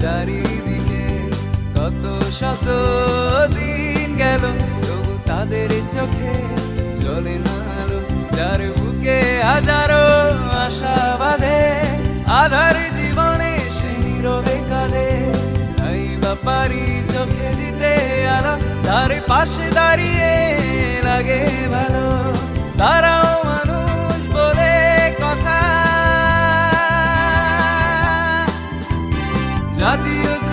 চারিদিকে কত শত দিন গেল, তবু তাদের চোখে চলে না যার বুকে হাজারো আশা বাঁধে, আধার জীবনে সে নীরবে কাঁদে তাই বাপারি চোখে দিতে আলো, তার পাশে দাঁড়িয়ে লাগে ভালো। জাতীয় দৃষ্টি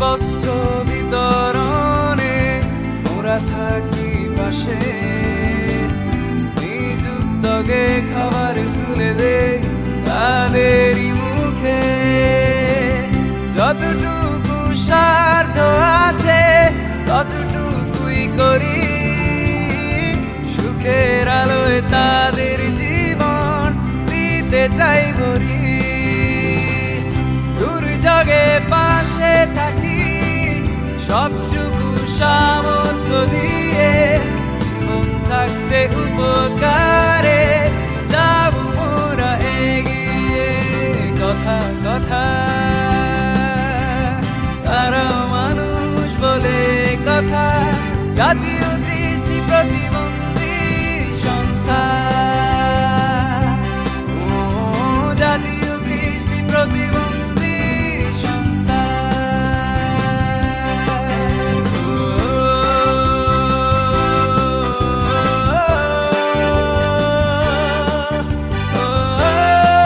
বস্ত্র বিতরণে মোরা থাকি পাশে। নিজ উদ্যোগে খাবার তুলে দে তাদেরই মুখে। যতটুকু সাধ্য আছে, ততটুকুই করি। সুখের আলোয় তাদের জীবন দিতে চাই ভরি। সবটুকু সামর্থ্য দিয়ে জীবন থাকতে উপকারে, যাব মোরা এগিয়ে। কথা কথা তারা মানুষ বলে কথা। জাতীয় দৃষ্টি প্রতিভা